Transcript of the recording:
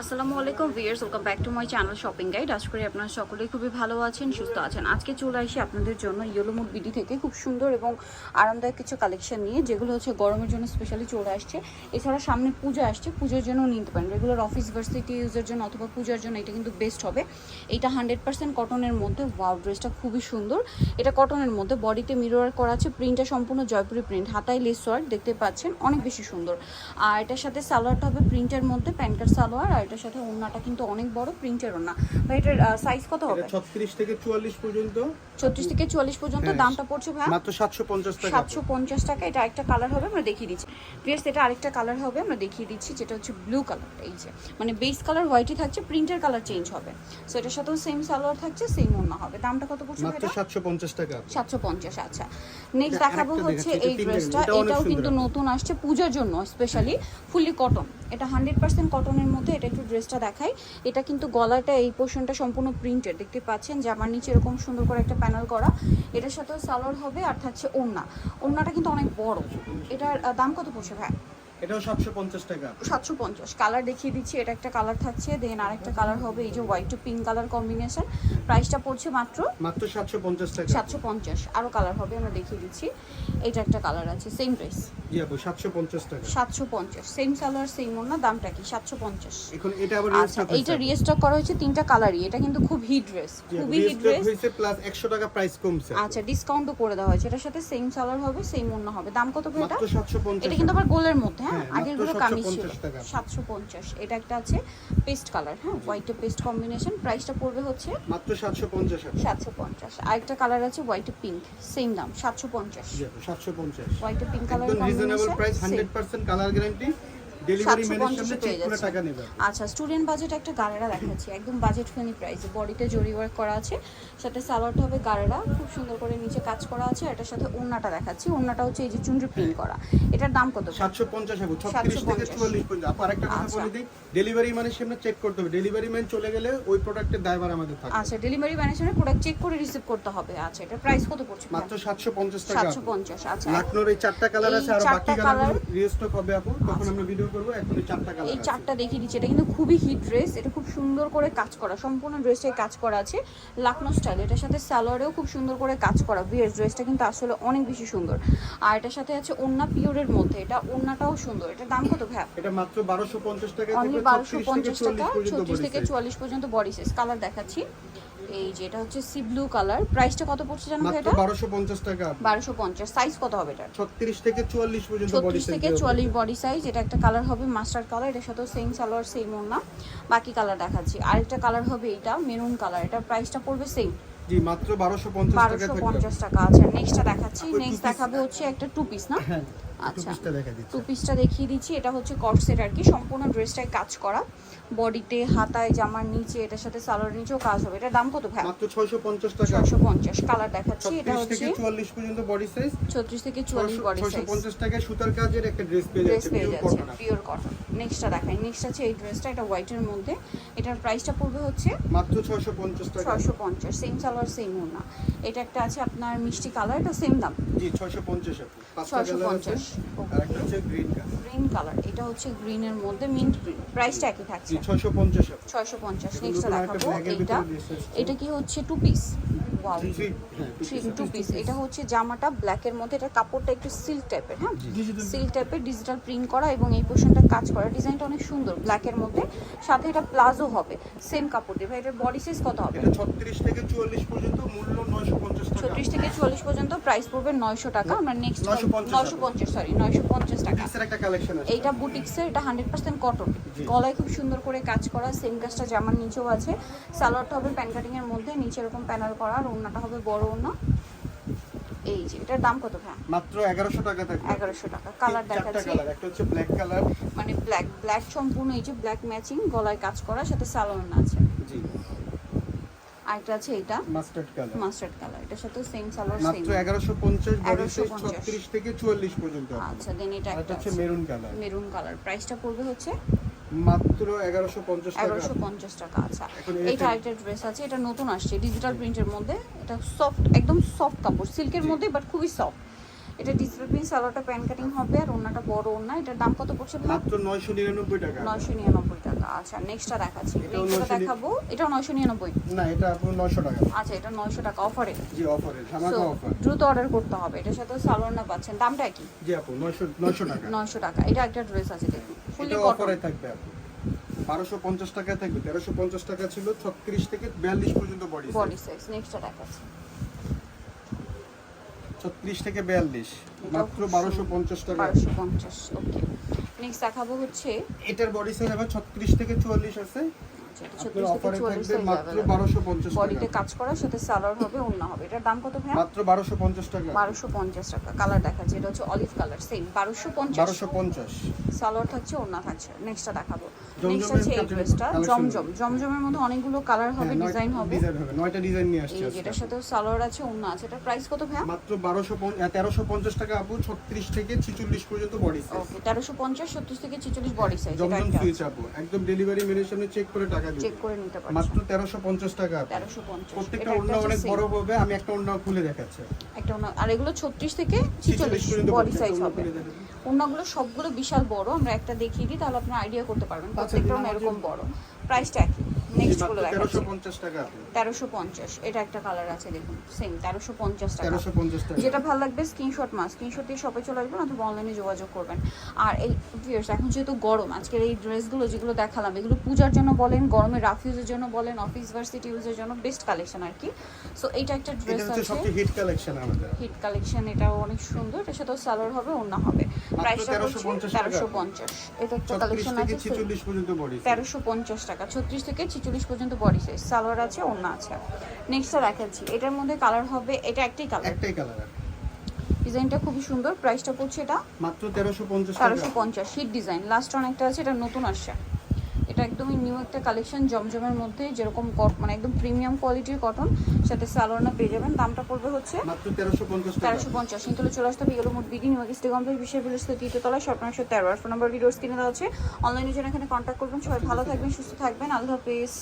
আসসালামু আলাইকুম viewers welcome back to my channel shopping guide. আশা করি আপনারা সকলেই খুবই ভালো আছেন, সুস্থ আছেন। আজকে চলে আসি আপনাদের জন্য ইয়েলো মুড বিডি থেকে খুব সুন্দর এবং আরামদায়ক কিছু কালেকশন নিয়ে, যেগুলো হচ্ছে গরমের জন্য স্পেশালি চলে আসছে। এছাড়া সামনে পূজা আসছে, পুজোর জন্য নিতে পারেন। রেগুলার অফিস ভার্সিটি ইউজের জন্য অথবা পূজার জন্য এটা কিন্তু বেস্ট হবে। এটা হান্ড্রেড পার্সেন্ট কটনের মধ্যে ওয়াও ড্রেসটা খুবই সুন্দর। এটা কটনের মধ্যে বডিতে মিরর করা আছে প্রিন্টটা সম্পূর্ণ জয়পুরি প্রিন্ট হাতায় লেস ওয়ার্ক দেখতে পাচ্ছেন, অনেক বেশি সুন্দর। আর এটার সাথে সালোয়ারটা হবে প্রিন্টের মধ্যে প্যান্টার সালোয়ার, আর এটার সাথে ওড়নাটা কিন্তু অনেক বড় প্রিন্টের ওড়না। ভাই এটার সাইজ কত হবে? এটা ছত্রিশ থেকে চুয়াল্লিশ পর্যন্ত। ছত্রিশ থেকে চুয়াল্লিশ পর্যন্ত হ্যাঁ। দামটা পড়ছে ভাই মাত্র সাতশো পঞ্চাশ টাকা। সাতশো পঞ্চাশ টাকা এটা আরেকটা কালার হবে আমরা দেখিয়ে দিচ্ছি। ড্রেস এটা আরেকটা কালার হবে আমরা দেখিয়ে দিচ্ছি যেটা হচ্ছে ব্লু কালারটা এই যে। মানে বেস কালার হোয়াইটই থাকছে প্রিন্টের কালার চেঞ্জ হবে। সো এটার সাথেও সেম সালোয়ার থাকছে সেম ওড়না হবে। দামটা কত পড়ছে মাত্র এটা সাতশো পঞ্চাশ টাকা। সাতশো পঞ্চাশ আচ্ছা। নেক্সট দেখাবো হচ্ছে এই ড্রেসটা এটাও কিন্তু নতুন আসছে পূজার জন্য স্পেশালি ফুললি কটন এটা হান্ড্রেড পার্সেন্ট কটনের মধ্যে, এটা একটু ড্রেসটা দেখাই। এটা কিন্তু গলাটা এই পোর্শনটা সম্পূর্ণ প্রিন্টেড দেখতে পাচ্ছেন? জামার নিচে এরকম সুন্দর করে একটা প্যানেল করা। এটার সাথেও সালোয়ার হবে আর থাকছে ওড়না। ওড়নাটা কিন্তু অনেক বড়। এটার দাম কত পড়ছে ভাই? এটাও সাতশো পঞ্চাশ টাকা। সাতশো পঞ্চাশ। কালার দেখিয়ে দিচ্ছি এটা একটা কালার থাকছে দেন আরেকটা কালার হবে এই যে white to pink colour combination প্রাইসটা পড়ছে মাত্র মাত্র সাতশো পঞ্চাশ টাকা। সাতশো পঞ্চাশ। আরও কালার হবে আমরা দেখিয়ে দিচ্ছি। এটা একটা কালার আছে সেম প্রাইস জি আপু সাতশো পঞ্চাশ টাকা। সাতশো পঞ্চাশ। সেম সালোয়ার সেম ওড়না দামটা কি? সাতশো পঞ্চাশ। এখন এটা আবার আচ্ছা এইটা রিস্টক করা হয়েছে তিনটা কালারই এটা কিন্তু খুব হিট ড্রেস খুবই হিট ড্রেস হয়েছে প্লাস একশো টাকা প্রাইস কমছে। আচ্ছা ডিসকাউন্টও করে দেওয়া হয়েছে। এটার সাথে সেম সালোয়ার হবে সেম ওড়না হবে। দাম কত ভাই এটা? মাত্র সাতশো পঞ্চাশ এটা কিন্তু আবার গোলের মধ্যে হ্যাঁ হ্যাঁ, আগেরগুলো কামিজ ছিল সাতশো পঞ্চাশ। এটা একটা আছে পেস্ট কালার হ্যাঁ হোয়াইট পেস্ট কম্বিনেশন প্রাইসটা পড়বে হচ্ছে মাত্র সাতশো পঞ্চাশ সাতশো পঞ্চাশ। আরেকটা কালার আছে হোয়াইট পিঙ্ক সেম দাম সাতশো পঞ্চাশ। সাতশো পঞ্চাশ। White pink colour reasonable price hundred percent colour guarantee delivery ম্যানের সামনে চেক করে টাকা নেবে। আচ্ছা স্টুডেন্ট বাজেট একটা গাড়েরা দেখাচ্ছি একদম বাজেট ফ্রেন্ডলি প্রাইসে বডিতে জরি ওয়ার্ক করা আছে সাথে সালোয়ারটা হবে গাড়েরা খুব সুন্দর করে নিচে কাজ করা আছে এটার সাথে ওড়নাটা দেখাচ্ছি। ওড়নাটা হচ্ছে এই যে চুনরি প্রিন্ট করা। এটার দাম কত সাতশো পঞ্চাশ আপু ছত্রিশ থেকে 750 চুয়াল্লিশ পর্যন্ত। আপু আরেকটা কথা আচ্ছা। বলে দিই ডেলিভারি ম্যানের সামনে চেক করতে হবে। ডেলিভারি ম্যান চলে গেলে ওই প্রোডাক্টের দায়ভার আমাদের থাকে আচ্ছা ডেলিভারি ম্যানেজারের প্রোডাক্ট চেক করে রিসিভ করতে হবে। আচ্ছা এটার প্রাইস কত পড়ছে মাত্র সাতশো পঞ্চাশ টাকা। সাতশো পঞ্চাশ আচ্ছা। লাকনোর এই চারটা কালার আছে আর বাকি কালার রিস্টক হবে আপু? তখন আমরা ভিডিও করব এখন এই চারটা কালার এই চারটা দেখিয়ে দিচ্ছি। এটা কিন্তু খুবই হিট ড্রেস এটা খুব সুন্দর করে কাজ করা সম্পূর্ণ ড্রেসটাই কাজ করা আছে। লাকনো স্টাইল এটার সাথে সালোয়ারেও খুব সুন্দর করে কাজ করা। বিয়ের ড্রেসটা কিন্তু আসলে অনেক বেশি সুন্দর। আর এটার সাথে আছে ওন্না পিওরের মধ্যে এটা ওন্নাটাও সুন্দর। এটার দাম কত ভ্যাপ এটা মাত্র বারোশো পঞ্চাশ টাকা অনলি থেকে বারোশো পঞ্চাশ টাকা চল্লিশ পর্যন্ত ছত্রিশ থেকে বডি চুয়াল্লিশ পর্যন্ত বডি সাইজ কালার দেখাচ্ছি। এই যে এটা হচ্ছে সি ব্লু কালার। প্রাইসটা কত পড়ছে জানো এটা? বারোশো পঞ্চাশ টাকা। বারোশো পঞ্চাশ। সাইজ কত হবে এটা ছত্রিশ থেকে চুয়াল্লিশ পর্যন্ত বডি ছত্রিশ থেকে চুয়াল্লিশ বডি সাইজ এটা একটা কালার হবে মাস্টার্ড কালার এটার সাথেও সেম সালোয়ার সেম ওড়না। বাকি কালার দেখাচ্ছি। আরেকটা কালার হবে এটা মেরুন কালার এটা প্রাইসটা পড়বে সেম জি মাত্র বারোশো পঞ্চাশ টাকা বারোশো থাকবে পঞ্চাশ টাকা আচ্ছা নেক্সটটা দেখাচ্ছি নেক্সট দেখাবো হচ্ছে একটা টু পিস না? হ্যাঁ। আচ্ছা টু পিসটা দেখিয়ে দিচ্ছি। এটা হচ্ছে কটসেট আর কি। সম্পূর্ণ ড্রেসটাই কাজ করা। বডিতে হাতায় জামার নিচে এটার সাথে সালোয়ার নিচেও কাজ হবে। এটার দাম কত ভাই মাত্র 650 টাকা। 650 কালার দেখাচ্ছি। এটা হচ্ছে 44 পর্যন্ত বডি সাইজ 36 থেকে 44 বডি সাইজ 650 টাকায় সুতার কাজের একটা ড্রেস পেয়ে যাচ্ছে পিওর কটন নেক্সটটা দেখাই। নেক্সট আছে এই ড্রেসটা এটা হোয়াইটের মধ্যে। এটার প্রাইসটা পড়বে হচ্ছে মাত্র 650 টাকা। 650 সেম সালোয়ার সেম ওনা এটা একটা আছে আপনার মিষ্টি কালার এটা সেম দাম। জি 650 আছে। 650 আরেকটা মধ্যে প্রাইসটা একই থাকছে। এটা কি হচ্ছে এটা হচ্ছে জামাটা ব্ল্যাক এর মধ্যে এটা কাপড়টা একটু সিল্ক টাইপের হ্যাঁ? সিল্ক টাইপের ডিজিটাল প্রিন্ট করা এবং এই পোর্শনটা কাজ করা। ডিজাইনটা অনেক সুন্দর ব্ল্যাক এর মধ্যে। সাথে এটা প্লাজো হবে সেম কাপড় দিয়ে। ভাই এটার বডি সাইজ কত হবে? এটা থেকে 44 পর্যন্ত মূল্য চুয়াল্লিশ পর্যন্ত প্রাইস পড়বে নয়শো টাকা। আমরা নেক্সট নয়শো পঞ্চাশ সরি নয়শো পঞ্চাশ টাকা। একটা কালেকশন আছে। এইটা বুটিক্সের এটা হান্ড্রেড পার্সেন্ট কটন গলায় খুব সুন্দর করে কাজ করা সেম কাজটা জামার নিচেও আছে। সালোয়ারটা হবে প্যান কাটিং এর মধ্যে নিচে এরকম প্যানেল করা আর ওড়নাটা হবে বড় ওড়না। এই যে এটার দাম কত ভাই মাত্র এগারোশো টাকা থাকবে। এগারোশো টাকা। কালার দেখাচ্ছি। কালার একটা হচ্ছে ব্ল্যাক কালার মানে ব্ল্যাক ব্ল্যাক সম্পূর্ণ এই যে ব্ল্যাক ম্যাচিং গলায় কাজ করা সাথে সালোয়ার আছে। আরেকটা আছে এটা। মাস্টার্ড কালার মাস্টার্ড কালার এটার সাথে সেম সালোয়ার সেম মাত্র এগারোশো পঞ্চাশ বডি 1150 সাইজ ছত্রিশ থেকে চুয়াল্লিশ পর্যন্ত আচ্ছা দেন এটা একটা হচ্ছে মেরুন কালার মেরুন কালার প্রাইসটা পড়বে হচ্ছে? মাত্র এগারোশো পঞ্চাশ টাকা। এগারোশো পঞ্চাশ টাকা আচ্ছা। এটা- আরেকটা ড্রেস আছে এটা নতুন আসছে ডিজিটাল প্রিন্টের মধ্যে। এটা সফট একদম সফট কাপড় সিল্কের মধ্যে বাট খুবই সফট এটা ডিজিটাল প্রিন্ট সালোয়ারটা প্যান কাটিং হবে আর ওনাটা বড় ওনা এটার দাম কত পড়ছে মাত্র নয়শো নিরানব্বই টাকা। নয়শো নিরানব্বই টাকা টাকা। আচ্ছা নেক্সটটা দেখাচ্ছি। নেক্সটটা দেখাবো। নয়শো নিরানব্বই। না এটা আপনার নয়শো টাকা। আচ্ছা এটা নয়শো টাকা অফারে জি অফারে ধামাকা অফার দ্রুত অর্ডার করতে হবে। এটার সাথে সালোয়ার না পাচ্ছেন। দামটা কি? জি আপু নয়শো নয়শো টাকা। নয়শো টাকা। এটা একটা ড্রেস আছে দেখুন। ফুলি অফারে থাকবে আপু। বারোশো পঞ্চাশ টাকায় থাকবে তেরোশো পঞ্চাশ টাকা ছিল ছত্রিশ থেকে বিয়াল্লিশ পর্যন্ত বডি বডি সাইজ নেক্সটটা দেখাচ্ছি। ছত্রিশ থেকে বিয়াল্লিশ মাত্র বারোশো পঞ্চাশ টাকা। বারোশো পঞ্চাশ। ওকে নেক্সট দেখাবো হচ্ছে। এটার বডি সাইজ আবার ছত্রিশ থেকে চুয়াল্লিশ আছে। আচ্ছা, 36 থেকে 44 থাকবে size মাত্র available। বারোশো পঞ্চাশ বডিতে কাজ করার সাথে সালোয়ার হবে অন্য হবে। এটার দাম কত ভাইয়া? মাত্র বারোশো পঞ্চাশ টাকা। বারোশো পঞ্চাশ টাকা। কালার দেখাচ্ছে এটা হচ্ছে অলিভ কালার সেম বারোশো পঞ্চাশ? বারোশো পঞ্চাশ। সালোয়ার থাকছে ওড়না থাকছে। নেক্সটটা দেখাবো। নেক্সট হচ্ছে এই ড্রেসটা জমজম জমজমের মধ্যে অনেকগুলো কালার হবে ডিজাইন হবে। ডিজাইন হবে। নয়টা ডিজাইন নিয়ে আসছে। যেটার সাথে সালোয়ার আছে আছে। এটার প্রাইস কত ভাইয়া? মাত্র টাকা আপু ছত্রিশ থেকে ছিচল্লিশ পর্যন্ত বডি সাইজ ওকে তেরোশো পঞ্চাশ সত্তর থেকে ছেচল্লিশ বডি সাইজ জমজম একটা। সুইচ আপু একদম ডেলিভারি মেনের সামনে চেক করে টাকা দিবে। চেক করে নিতে মাত্র তেরোশো পঞ্চাশ টাকা আপু। তেরোশো পঞ্চাশ প্রত্যেকটা এটা অনেক বড় হবে আমি একটা ওড়না খুলে দেখাচ্ছি। একটা ওড়না আর এগুলো ছত্রিশ থেকে ছিচল্লিশ ছিচল্লিশ পর্যন্ত বডি সাইজ হবে। দেখাবো। সবগুলো বিশাল বড় আমরা একটা দেখিয়ে দিই তাহলে আপনারা আইডিয়া করতে পারবেন আচ্ছা, প্রত্যেকটা এরকম বড়। প্রাইসটা একই। নেক্সটগুলো মাত্র দেখাচ্ছি। তেরোশো পঞ্চাশ টাকা আপু তেরোশো পঞ্চাশ। এটা একটা কালার আছে দেখুন সেম তেরোশো পঞ্চাশ টাকা। যেটা ভালো লাগবে স্ক্রিনশট মাস স্ক্রিনশট দিয়ে শপে চলে আসবেন অথবা অনলাইনে যোগাযোগ করবেন। আর এই ভিউয়ার্স এখন যেহেতু গরম আজকের এই ড্রেসগুলো যেগুলো দেখালাম এগুলো পূজার জন্য বলেন গরমে রাফ ইউজের জন্য বলেন অফিস ভার্সিটি ইউজের জন্য বেস্ট কালেকশন আর কি। সো এইটা একটা ড্রেস আছে। হিট কালেকশন আমাদের। হিট কালেকশন এটাও অনেক সুন্দর। এটার সাথেও সালোয়ার হবে অন্য হবে। প্রাইসটা হচ্ছে তেরোশো পঞ্চাশ এটা একটা কালেকশন আছে তেরোশো পঞ্চাশ টাকা ছত্রিশ থেকে ছিচল্লিশ পর্যন্ত বডি সাইজ সালোয়ার আছে অন্য আছে নেক্সটটা দেখাচ্ছি। এটার মধ্যে কালার হবে এটা একটাই কালার একটাই কালার ডিজাইনটা খুবই সুন্দর। প্রাইসটা পড়ছে এটা? মাত্র তেরোশো পঞ্চাশ টাকা। তেরোশো পঞ্চাশ হিট ডিজাইন লাস্ট অনেকটা আছে এটা নতুন আসছে। এটা একদমই নিউ একটা কালেকশন জমজমের মধ্যে যেরকম কট মানে একদম প্রিমিয়াম কোয়ালিটির কটন সাথে সালোয়ারনা পেয়ে যাবেন। দামটা পড়বে হচ্ছে মাত্র তেরোশো পঞ্চাশ নিতলে চলে আসতে হবে এগুলো মোট বিডি নিউ ইস্তে কমপ্লিট বিষয় বিলস্ত তৃতীয়তলা শপ নয়শো তেরো। আর ফোন নাম্বার ভিডিওস কিনে দেওয়া আছে। অনলাইনে জন্য এখানে কন্ট্যাক্ট করবেন। সবাই ভালো থাকবেন সুস্থ থাকবেন। আল্লাহ হাফিজ।